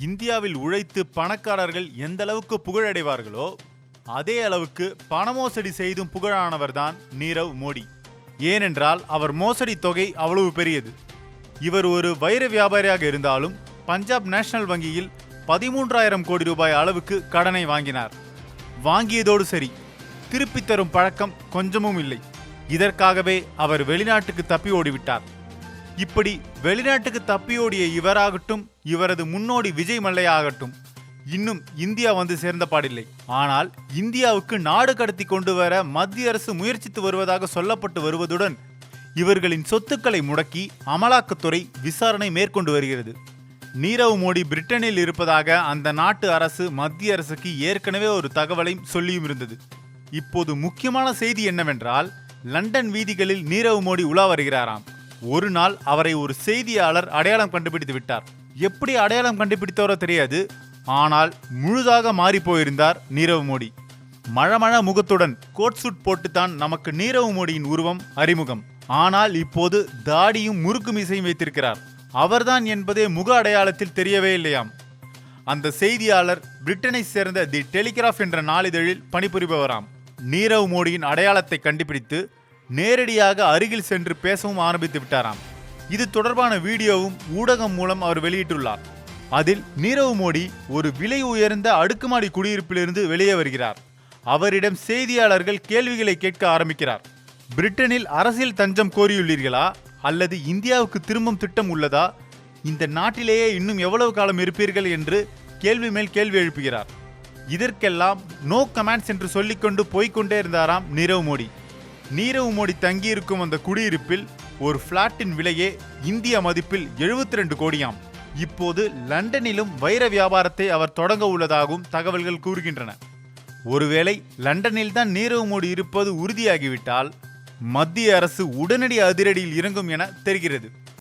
இந்தியாவில் உழைத்து பணக்காரர்கள் எந்த அளவுக்கு புகழடைவார்களோ அதே அளவுக்கு பண மோசடி செய்தும் புகழானவர்தான் நீரவ் மோடி. ஏனென்றால் அவர் மோசடி தொகை அவ்வளவு பெரியது. இவர் ஒரு வைர வியாபாரியாக இருந்தாலும் பஞ்சாப் நேஷனல் வங்கியில் பதிமூன்றாயிரம் கோடி ரூபாய் அளவுக்கு கடனை வாங்கினார். வாங்கியதோடு சரி திருப்பித் தரும் பழக்கம் கொஞ்சமும் இல்லை. இதற்காகவே அவர் வெளிநாட்டுக்கு தப்பி ஓடிவிட்டார். இப்படி வெளிநாட்டுக்கு தப்பியோடிய இவராகட்டும் இவரது முன்னோடி விஜய் மல்லையாகட்டும். இன்னும் இந்தியா வந்து சேர்ந்த பாடில்லை. ஆனால் இந்தியாவுக்கு நாடு கடத்தி கொண்டு வர மத்திய அரசு முயற்சித்து வருவதாக சொல்லப்பட்டு வருவதுடன் இவர்களின் சொத்துக்களை முடக்கி அமலாக்கத்துறை விசாரணை மேற்கொண்டு வருகிறது. நீரவ் மோடி பிரிட்டனில் இருப்பதாக அந்த நாட்டு அரசு மத்திய அரசுக்கு ஏற்கனவே ஒரு தகவலையும் சொல்லியும் இருந்தது. இப்போது முக்கியமான செய்தி என்னவென்றால் லண்டன் வீதிகளில் நீரவ் மோடி உலா வருகிறாராம். ஒரு நாள் அவரை ஒரு செய்தியாளர் அடையாளம் கண்டுபிடித்து விட்டார். எப்படி அடையாளம் கண்டுபிடித்தவரோ தெரியாது. ஆனால் முழுதாக மாறி போயிருந்தார் நீரவ் மோடி. மழமழ முகத்துடன் கோட் சூட் போட்டுத்தான் நமக்கு நீரவ் மோடியின் உருவம் அறிமுகம். ஆனால் இப்போது தாடியும் முறுக்கு மீசையும் வைத்திருக்கிறார். அவர்தான் என்பதே முக அடையாளத்தில் தெரியவே இல்லையாம். அந்த செய்தியாளர் பிரிட்டனை சேர்ந்த தி டெலிகிராஃப் என்ற நாளிதழில் பணிபுரிபவராம். நீரவ் மோடியின் அடையாளத்தை கண்டுபிடித்து நேரடியாக அருகில் சென்று பேசவும் ஆரம்பித்து விட்டாராம். இது தொடர்பான வீடியோவும் ஊடகம் மூலம் அவர் வெளியிட்டுள்ளார். அதில் நீரவ் மோடி ஒரு விலை உயர்ந்த அடுக்குமாடி குடியிருப்பிலிருந்து வெளியே வருகிறார். அவரிடம் செய்தியாளர்கள் கேள்விகளை கேட்க ஆரம்பிக்கிறார். பிரிட்டனில் அரசியல் தஞ்சம் கோரியுள்ளீர்களா? அல்லது இந்தியாவுக்கு திரும்பும் திட்டம் உள்ளதா? இந்த நாட்டிலேயே இன்னும் எவ்வளவு காலம் இருப்பீர்கள் என்று கேள்வி மேல் கேள்வி எழுப்புகிறார். இதற்கெல்லாம் நோ கமெண்ட்ஸ் என்று சொல்லிக்கொண்டு போய்கொண்டே இருந்தாராம் நீரவ் மோடி. நீரவ் மோடி தங்கியிருக்கும் அந்த குடியிருப்பில் ஒரு பிளாட்டின் விலையே இந்திய மதிப்பில் 72 ரெண்டு கோடியாம். இப்போது லண்டனிலும் வைர வியாபாரத்தை அவர் தொடங்க உள்ளதாகவும் தகவல்கள் கூறுகின்றன. ஒருவேளை லண்டனில் தான் நீரவ் மோடி இருப்பது உறுதியாகிவிட்டால் மத்திய அரசு உடனடி அதிரடியில் இறங்கும் என தெரிகிறது.